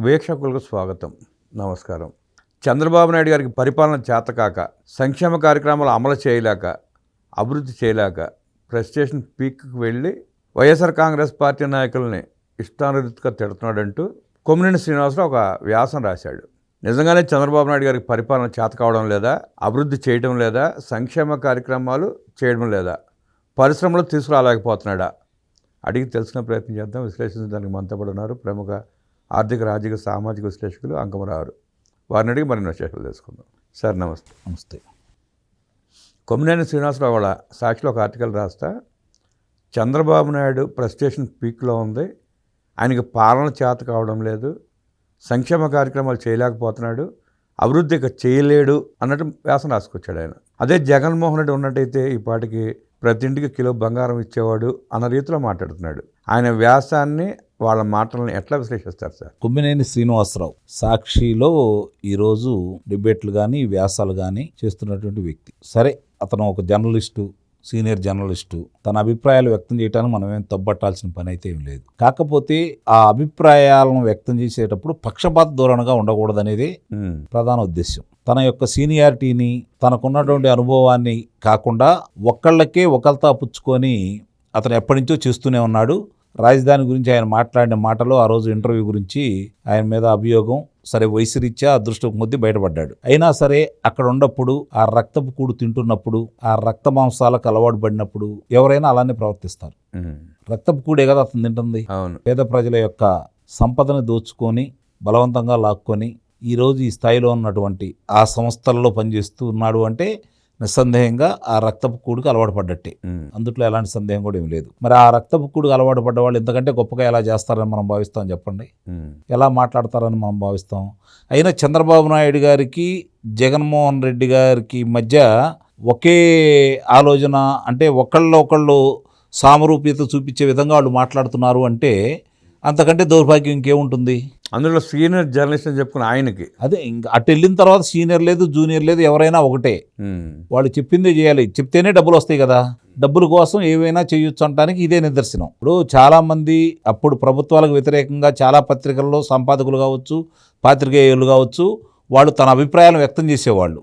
వీక్షకులకు స్వాగతం. నమస్కారం. చంద్రబాబు నాయుడు గారికి పరిపాలన చేతకాక సంక్షేమ కార్యక్రమాలు అమలు చేయలేక అభివృద్ధి చేయలేక ప్రెస్టేషన్ పీక్కి వెళ్ళి వైఎస్ఆర్ కాంగ్రెస్ పార్టీ నాయకుల్ని ఇష్టానురీతిగా తిడుతున్నాడంటూ కొమ్మినేని శ్రీనివాసరావు ఒక వ్యాసం రాశాడు. నిజంగానే చంద్రబాబు నాయుడు గారికి పరిపాలన చేత కావడం లేదా అభివృద్ధి చేయడం లేదా సంక్షేమ కార్యక్రమాలు చేయడం లేదా పరిశ్రమలు తీసుకురాలేకపోతున్నాడా? అడిగి తెలుసుకునే ప్రయత్నం చేద్దాం. విశ్లేషించడానికి మనతో పాటు ఉన్నారు ప్రముఖ ఆర్థిక రాజకీయ సామాజిక విశ్లేషకులు అంకమరావు వారిని అడిగి మరిన్ని విశేషాలు తెలుసుకుందాం. సార్ నమస్తే. నమస్తే. కొమ్మినేని శ్రీనివాసరావు వాళ్ళ సాక్షిలో ఒక ఆర్టికల్ రాస్తా చంద్రబాబు నాయుడు ప్రెస్టేషన్ పీక్లో ఉంది ఆయనకి పాలన చేత కావడం లేదు సంక్షేమ కార్యక్రమాలు చేయలేకపోతున్నాడు అభివృద్ధి ఇక చేయలేడు అన్నట్టు వ్యాసం రాసుకొచ్చాడు ఆయన. అదే జగన్మోహన్ రెడ్డి ఉన్నట్టయితే ఈ పాటికి ప్రతి ఇంటికి కిలో బంగారం ఇచ్చేవాడు అన్న రీతిలో మాట్లాడుతున్నాడు. ఆయన వ్యాసాన్ని వాళ్ళ మాటలను ఎట్లా విశ్లేషిస్తారు సార్? కొమ్మినేని శ్రీనివాసరావు సాక్షిలో ఈరోజు డిబేట్లు కానీ వ్యాసాలు కానీ చేస్తున్నటువంటి వ్యక్తి. సరే అతను ఒక జర్నలిస్టు సీనియర్ జర్నలిస్టు. తన అభిప్రాయాలు వ్యక్తం చేయడానికి మనం ఏం తప్పట్టాల్సిన పని అయితే ఏం లేదు. కాకపోతే ఆ అభిప్రాయాలను వ్యక్తం చేసేటప్పుడు పక్షపాత ధోరణిగా ఉండకూడదనేదే ఉమ్, ప్రధాన ఉద్దేశం తన యొక్క సీనియారిటీని తనకున్నటువంటి అనుభవాన్ని కాకుండా ఒక్కళ్ళకే ఒకళ్ళతో పుచ్చుకొని అతను ఎప్పటి నుంచో చేస్తూనే ఉన్నాడు. రాజధాని గురించి ఆయన మాట్లాడిన మాటలు ఆ రోజు ఇంటర్వ్యూ గురించి ఆయన మీద అభియోగం సరే వయసు రీత్యా అదృష్టం కొద్దీ బయటపడ్డాడు. అయినా సరే అక్కడ ఉన్నప్పుడు ఆ రక్తపు కూడు తింటున్నప్పుడు ఆ రక్త మాంసాలకు అలవాటు పడినప్పుడు ఎవరైనా అలానే ప్రవర్తిస్తారు. రక్తపు కూడే కదా అతను తింటుంది? అవును. పేద ప్రజల యొక్క సంపదను దోచుకొని బలవంతంగా లాక్కొని ఈరోజు ఈ స్థాయిలో ఉన్నటువంటి ఆ సంస్థల్లో పనిచేస్తూ ఉన్నాడు అంటే నిస్సందేహంగా ఆ రక్తపు కూడుకు అలవాటు పడ్డట్టే. అందుట్లో ఎలాంటి సందేహం కూడా ఏమి లేదు. మరి ఆ రక్తపు కూడుకు అలవాటు పడ్డ వాళ్ళు ఇంతకంటే గొప్పగా ఎలా చేస్తారని మనం భావిస్తాం చెప్పండి. ఎలా మాట్లాడతారని మనం భావిస్తాం. అయినా చంద్రబాబు నాయుడు గారికి జగన్మోహన్ రెడ్డి గారికి మధ్య ఒకే ఆలోచన అంటే ఒకళ్ళు ఒకళ్ళు సామరూప్యత చూపించే విధంగా వాళ్ళు మాట్లాడుతున్నారు అంటే అంతకంటే దౌర్భాగ్యం ఇంకేముంటుంది? అందులో సీనియర్ జర్నలిస్ట్ అని చెప్పుకున్న ఆయనకి. అదే ఇంకా అటు వెళ్ళిన తర్వాత సీనియర్ లేదు జూనియర్ లేదు ఎవరైనా ఒకటే. వాళ్ళు చెప్పిందే చేయాలి. చెప్తేనే డబ్బులు వస్తాయి కదా. డబ్బుల కోసం ఏవైనా చేయొచ్చు అనడానికి ఇదే నిదర్శనం. ఇప్పుడు చాలామంది అప్పుడు ప్రభుత్వాలకు వ్యతిరేకంగా చాలా పత్రికల్లో సంపాదకులు కావచ్చు పాత్రికేయులు కావచ్చు వాళ్ళు తన అభిప్రాయాలను వ్యక్తం చేసేవాళ్ళు.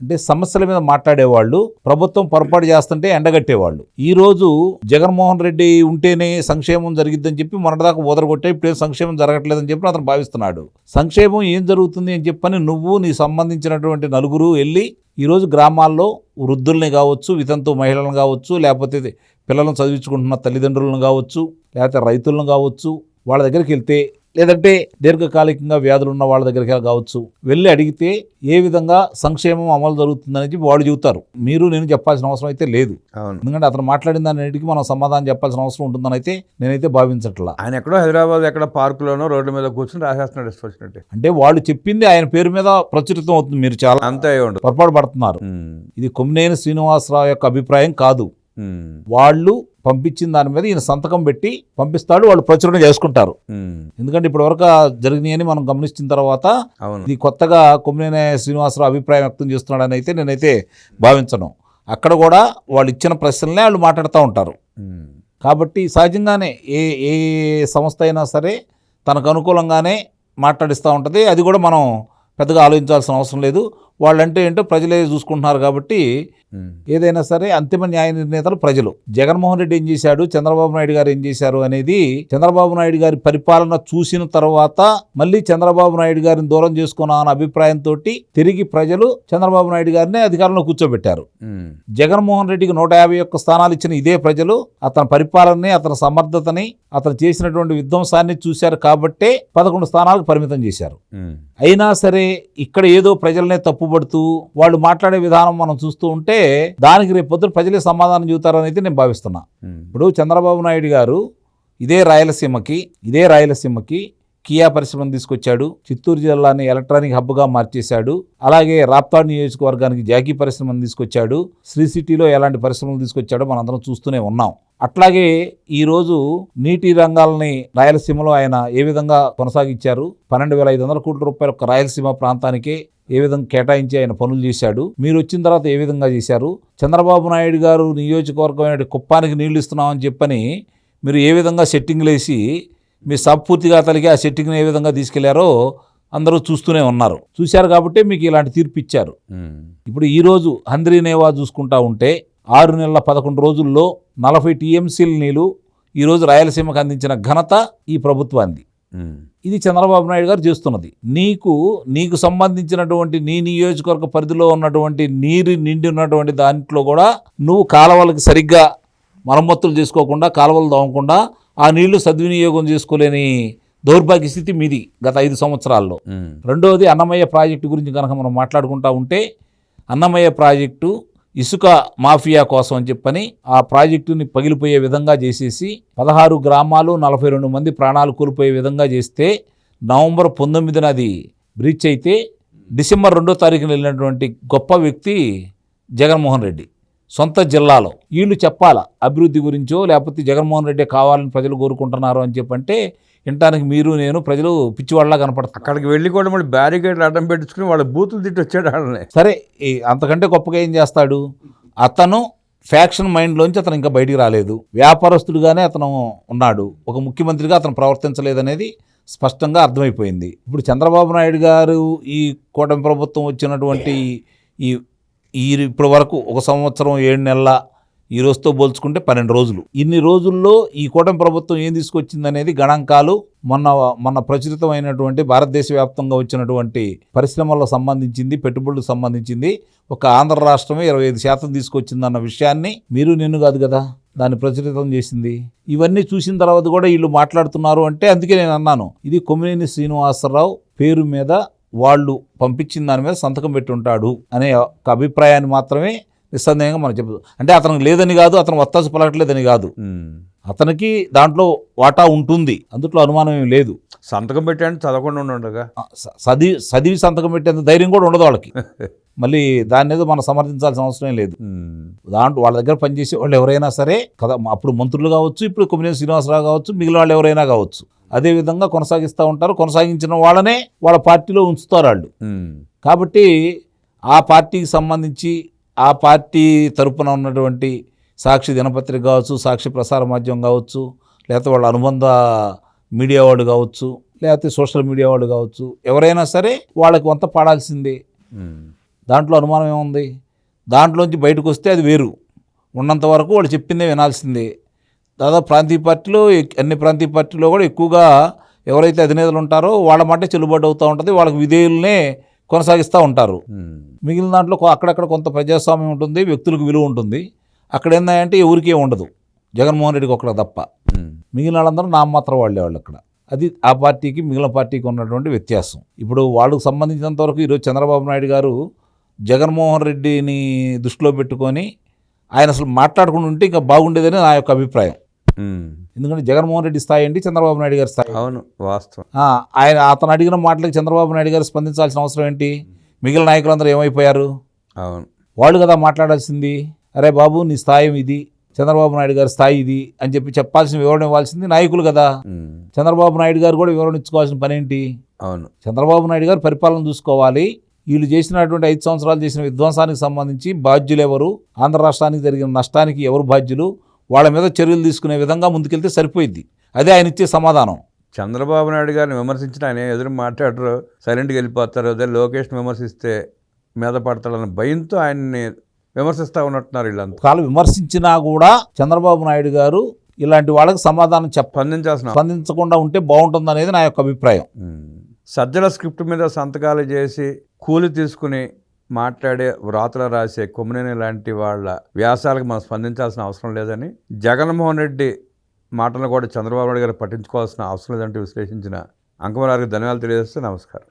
అంటే సమస్యల మీద మాట్లాడేవాళ్ళు ప్రభుత్వం పొరపాటు చేస్తుంటే ఎండగట్టేవాళ్ళు. ఈ రోజు జగన్మోహన్ రెడ్డి ఉంటేనే సంక్షేమం జరిగిద్దని చెప్పి మొన్నటిదాకా ఓదరగొట్టే ఇప్పుడు ఏం సంక్షేమం జరగట్లేదని చెప్పి అతను భావిస్తున్నాడు. సంక్షేమం ఏం జరుగుతుంది అని చెప్పని నువ్వు నీ సంబంధించినటువంటి నలుగురు వెళ్ళి ఈరోజు గ్రామాల్లో వృద్ధుల్ని కావచ్చు వితంతు మహిళలను కావచ్చు లేకపోతే పిల్లలను చదివించుకుంటున్న తల్లిదండ్రులను కావచ్చు లేకపోతే రైతులను కావచ్చు వాళ్ళ దగ్గరికి వెళ్తే లేదంటే దీర్ఘకాలికంగా వ్యాధులు ఉన్న వాళ్ళ దగ్గరికి కావచ్చు. వెళ్ళి అడిగితే ఏ విధంగా సంక్షేమం అమలు జరుగుతుందని చెప్పి వాళ్ళు చెబుతారు. మీరు నేను చెప్పాల్సిన అవసరం అయితే లేదు. ఎందుకంటే అతను మాట్లాడిన దానికి మనం సమాధానం చెప్పాల్సిన అవసరం ఉంటుందని అయితే నేనైతే భావించట్లా. ఆయన ఎక్కడో హైదరాబాద్ ఎక్కడ పార్కులోనో రోడ్ల మీద కూర్చొని రాసేస్తున్నాడు ఇష్టం వచ్చినట్టే అంటే వాళ్ళు చెప్పింది ఆయన పేరు మీద ప్రచురితం అవుతుంది మీరు చాలా అంతే పొరపాటు పడుతున్నారు. ఇది కొమ్మినేని శ్రీనివాసరావు యొక్క అభిప్రాయం కాదు. వాళ్ళు పంపించిన దాని మీద ఈయన సంతకం పెట్టి పంపిస్తాడు వాళ్ళు ప్రచురణ చేసుకుంటారు. ఎందుకంటే ఇప్పటివరకు జరిగినాయని మనం గమనించిన తర్వాత ఇది కొత్తగా కొమ్మినేని శ్రీనివాసరావు అభిప్రాయం వ్యక్తం చేస్తున్నాడని అయితే నేనైతే భావించను. అక్కడ కూడా వాళ్ళు ఇచ్చిన ప్రశ్నలనే వాళ్ళు మాట్లాడుతూ ఉంటారు. కాబట్టి సహజంగానే ఏ ఏ సంస్థ అయినా సరే తనకు అనుకూలంగానే మాట్లాడిస్తూ ఉంటుంది. అది కూడా మనం పెద్దగా ఆలోచించాల్సిన అవసరం లేదు. వాళ్ళంటే ఏంటో ప్రజలే చూసుకుంటున్నారు కాబట్టి ఏదైనా సరే అంతిమ న్యాయ నిర్ణేతలు ప్రజలు. జగన్మోహన్ రెడ్డి ఏం చేశాడు? చంద్రబాబు నాయుడు గారు ఏం చేశారు అనేది చంద్రబాబు నాయుడు గారి పరిపాలన చూసిన తర్వాత మళ్ళీ చంద్రబాబు నాయుడు గారిని దూరం చేసుకున్నా అన్న అభిప్రాయంతో తిరిగి ప్రజలు చంద్రబాబు నాయుడు గారిని అధికారంలో కూర్చోబెట్టారు. జగన్మోహన్ రెడ్డికి నూట యాభై ఒక్క స్థానాలు ఇచ్చిన ఇదే ప్రజలు అతని పరిపాలనని అతని సమర్థతని అతను చేసినటువంటి విధ్వంసాన్ని చూశారు కాబట్టే పదకొండు స్థానాలకు పరిమితం చేశారు. అయినా సరే ఇక్కడ ఏదో ప్రజలనే తప్పుపడుతూ వాళ్ళు మాట్లాడే విధానం మనం చూస్తూ ఉంటే దానికి రేపు పొద్దున ప్రజలే సమాధానం చెబుతారని అయితే నేను భావిస్తున్నా. ఇప్పుడు చంద్రబాబు నాయుడు గారు ఇదే రాయలసీమకి ఇదే రాయలసీమకి కియా పరిశ్రమను తీసుకొచ్చాడు. చిత్తూరు జిల్లాని ఎలక్ట్రానిక్ హబ్గా మార్చేశాడు. అలాగే రాప్తాడు నియోజకవర్గానికి జాకీ పరిశ్రమను తీసుకొచ్చాడు. శ్రీ సిటీలో ఎలాంటి పరిశ్రమలు తీసుకొచ్చాడో మనందరం చూస్తూనే ఉన్నాం. అట్లాగే ఈరోజు నీటి రంగాలని రాయలసీమలో ఆయన ఏ విధంగా కొనసాగించారు? పన్నెండు వేల ఐదు వందల కోట్ల రూపాయల ఒక రాయలసీమ ప్రాంతానికే ఏ విధంగా కేటాయించి ఆయన పనులు చేశాడు మీరు వచ్చిన తర్వాత ఏ విధంగా చేశారు చంద్రబాబు నాయుడు గారు నియోజకవర్గమైన కుప్పానికి నీళ్ళు ఇస్తున్నామని చెప్పని మీరు ఏ విధంగా సెట్టింగ్లు వేసి మీ సబ్ పూర్తిగా తలిగి ఆ సెట్టింగ్ని ఏ విధంగా తీసుకెళ్ళారో అందరూ చూస్తూనే ఉన్నారు చూశారు కాబట్టి మీకు ఇలాంటి తీర్పు ఇచ్చారు. ఇప్పుడు ఈరోజు హంద్రీనేవా చూసుకుంటా ఉంటే ఆరు నెలల పదకొండు రోజుల్లో నలభై టీఎంసీల నీళ్ళు ఈరోజు రాయలసీమకు అందించిన ఘనత ఈ ప్రభుత్వానికి ఉమ్. ఇది చంద్రబాబు నాయుడు గారు చేస్తున్నది నీకు నీకు సంబంధించినటువంటి నీ నియోజకవర్గ పరిధిలో ఉన్నటువంటి నీరు నిండి ఉన్నటువంటి దాంట్లో కూడా నువ్వు కాలువలకు సరిగ్గా మరమ్మతులు చేసుకోకుండా కాలువలు తవ్వకుండా ఆ నీళ్ళు సద్వినియోగం చేసుకోలేని దౌర్భాగ్య స్థితి మీది గత ఐదు సంవత్సరాల్లో. రెండవది అన్నమయ్య ప్రాజెక్టు గురించి కనుక మనం మాట్లాడుకుంటా ఉంటే అన్నమయ్య ప్రాజెక్టు ఇసుక మాఫియా కోసం అని చెప్పని ఆ ప్రాజెక్టుని పగిలిపోయే విధంగా చేసేసి పదహారు గ్రామాలు నలభై రెండు మంది ప్రాణాలు కోల్పోయే విధంగా చేస్తే నవంబర్ పంతొమ్మిదిన అది బ్రీచ్ అయితే డిసెంబర్ రెండో తారీఖున వెళ్ళినటువంటి గొప్ప వ్యక్తి జగన్మోహన్ రెడ్డి. సొంత జిల్లాలో. వీళ్ళు చెప్పాలా అభివృద్ధి గురించో లేకపోతే జగన్మోహన్ రెడ్డి కావాలని ప్రజలు కోరుకుంటున్నారు అని చెప్పంటే వినటానికి మీరు నేను ప్రజలు పిచ్చివాళ్ళ కనపడతారు అక్కడికి వెళ్ళి కూడా మళ్ళీ బ్యారికేడ్లు అడ్డం పెట్టించుకుని వాళ్ళ బూతులు తిట్టి వచ్చాడు వాళ్ళని సరే అంతకంటే గొప్పగా ఏం చేస్తాడు? అతను ఫ్యాక్షన్ మైండ్లోంచి అతను ఇంకా బయటికి రాలేదు. వ్యాపారస్తుడుగానే అతను ఉన్నాడు. ఒక ముఖ్యమంత్రిగా అతను ప్రవర్తించలేదనేది స్పష్టంగా అర్థమైపోయింది. ఇప్పుడు చంద్రబాబు నాయుడు గారు ఈ కూటమి ప్రభుత్వం వచ్చినటువంటి ఈ ఈ ఇప్పటి వరకు ఒక సంవత్సరం ఏడు నెలల ఈ రోజుతో పోల్చుకుంటే పన్నెండు రోజులు. ఇన్ని రోజుల్లో ఈ కూటమి ప్రభుత్వం ఏం తీసుకొచ్చిందనేది గణాంకాలు మొన్న మొన్న ప్రచురితమైనటువంటి భారతదేశ వ్యాప్తంగా వచ్చినటువంటి పరిశ్రమలకు సంబంధించింది పెట్టుబడులకు సంబంధించింది ఒక ఆంధ్ర రాష్ట్రమే ఇరవై ఐదు శాతం తీసుకొచ్చిందన్న విషయాన్ని మీరు నిన్ను కాదు కదా దాన్ని ప్రచురితం చేసింది. ఇవన్నీ చూసిన తర్వాత కూడా వీళ్ళు మాట్లాడుతున్నారు అంటే అందుకే నేను అన్నాను ఇది కొమ్మినేని శ్రీనివాసరావు పేరు మీద వాళ్ళు పంపించిన దాని మీద సంతకం పెట్టి ఉంటాడు అనే ఒక అభిప్రాయాన్ని మాత్రమే నిస్సందేహంగా మనం చెప్పదు అంటే అతనికి లేదని కాదు అతను వత్తాసు పలకట్లేదని కాదు. అతనికి దాంట్లో వాటా ఉంటుంది. అందుట్లో అనుమానం ఏం లేదు. సంతకం పెట్టాడు చదవకుండా ఉండగా చదివి చదివి సంతకం పెట్టేంత ధైర్యం కూడా ఉండదు వాళ్ళకి. మళ్ళీ దాన్ని ఏదో మనం సమర్థించాల్సిన అవసరం లేదు. దాంట్లో వాళ్ళ దగ్గర పనిచేసే వాళ్ళు ఎవరైనా సరే కదా అప్పుడు మంత్రులు కావచ్చు ఇప్పుడు కొమ్మినేని శ్రీనివాసరావు కావచ్చు మిగిలిన వాళ్ళు ఎవరైనా కావచ్చు అదే విధంగా కొనసాగిస్తూ ఉంటారు. కొనసాగించిన వాళ్ళనే వాళ్ళ పార్టీలో ఉంచుతారు వాళ్ళు. కాబట్టి ఆ పార్టీకి సంబంధించి ఆ పార్టీ తరపున ఉన్నటువంటి సాక్షి దినపత్రిక కావచ్చు సాక్షి ప్రసార మాధ్యమం కావచ్చు లేకపోతే వాళ్ళ అనుబంధ మీడియా వాళ్ళు కావచ్చు లేకపోతే సోషల్ మీడియా వాళ్ళు కావచ్చు ఎవరైనా సరే వాళ్ళకి వంత పాడాల్సిందే. దాంట్లో అనుమానం ఏముంది? దాంట్లోంచి బయటకు వస్తే అది వేరు. ఉన్నంత వరకు వాళ్ళు చెప్పిందే వినాల్సిందే. దాదాపు ప్రాంతీయ పార్టీలో అన్ని ప్రాంతీయ పార్టీలో కూడా ఎక్కువగా ఎవరైతే అధినేతలు ఉంటారో వాళ్ళ మాట చెల్లుబాటు అవుతూ ఉంటుంది వాళ్ళకి విధేయులనే కొనసాగిస్తూ ఉంటారు. మిగిలిన దాంట్లో అక్కడక్కడ కొంత ప్రజాస్వామ్యం ఉంటుంది వ్యక్తులకు విలువ ఉంటుంది అక్కడ ఏంటంటే ఎవరికీ ఉండదు జగన్మోహన్ రెడ్డికి ఒక్కడ తప్ప. మిగిలిన వాళ్ళందరూ నామమాత్రం వాళ్ళే వాళ్ళు అక్కడ అది ఆ పార్టీకి మిగిలిన పార్టీకి ఉన్నటువంటి వ్యత్యాసం ఇప్పుడు వాళ్ళకు సంబంధించినంత వరకు ఈరోజు చంద్రబాబు నాయుడు గారు జగన్మోహన్ రెడ్డిని దృష్టిలో పెట్టుకొని ఆయన అసలు మాట్లాడకుండా ఉంటే ఇంకా బాగుండేదని నా యొక్క అభిప్రాయం. ఎందుకంటే జగన్మోహన్ రెడ్డి స్థాయి ఏంటి? చంద్రబాబు నాయుడు గారి స్థాయి. అవును వాస్తవం. ఆయన అతను అడిగిన మాటలకు చంద్రబాబు నాయుడు గారు స్పందించాల్సిన అవసరం ఏంటి? మిగిలిన నాయకులందరూ ఏమైపోయారు? అవును. వాళ్ళు కదా మాట్లాడాల్సింది. అరే బాబు నీ స్థాయి ఇది చంద్రబాబు నాయుడు గారి స్థాయి ఇది అని చెప్పి చెప్పాల్సిన వివరణ ఇవ్వాల్సింది నాయకులు కదా. చంద్రబాబు నాయుడు గారు కూడా వివరణ ఇచ్చుకోవాల్సిన పని ఏంటి? అవును. చంద్రబాబు నాయుడు గారు పరిపాలన చూసుకోవాలి. వీళ్ళు చేసినటువంటి ఐదు సంవత్సరాలు చేసిన విధ్వంసానికి సంబంధించి బాధ్యులు ఎవరు? ఆంధ్ర రాష్ట్రానికి జరిగిన నష్టానికి ఎవరు బాధ్యులు? వాళ్ళ మీద చర్యలు తీసుకునే విధంగా ముందుకెళ్తే సరిపోయిద్ది. అదే ఆయన ఇచ్చే సమాధానం. చంద్రబాబు నాయుడు గారిని విమర్శించిన ఆయన ఎదురు మాట్లాడరు సైలెంట్గా వెళ్ళిపోతారు అదే లోకేష్ని విమర్శిస్తే మీద పడతాడన్న భయంతో ఆయన్ని విమర్శిస్తూ ఉన్నట్టున్నారు వీళ్ళంతా. కాలం విమర్శించినా కూడా చంద్రబాబు నాయుడు గారు ఇలాంటి వాళ్ళకి సమాధానం చెప్ప స్పందించాల్సిన స్పందించకుండా ఉంటే బాగుంటుంది అనేది నా యొక్క అభిప్రాయం. సజ్జల స్క్రిప్ట్ మీద సంతకాలు చేసి కూలి తీసుకుని మాట్లాడే వ్రాతలు రాసే కొమ్మినేని లాంటి వాళ్ళ వ్యాసాలకు మనం స్పందించాల్సిన అవసరం లేదని జగన్మోహన్ రెడ్డి మాటలను కూడా చంద్రబాబు నాయుడు గారు పట్టించుకోవాల్సిన అవసరం లేదంటే విశ్లేషించిన అంకమరారికి ధన్యవాదాలు తెలియజేస్తే నమస్కారం.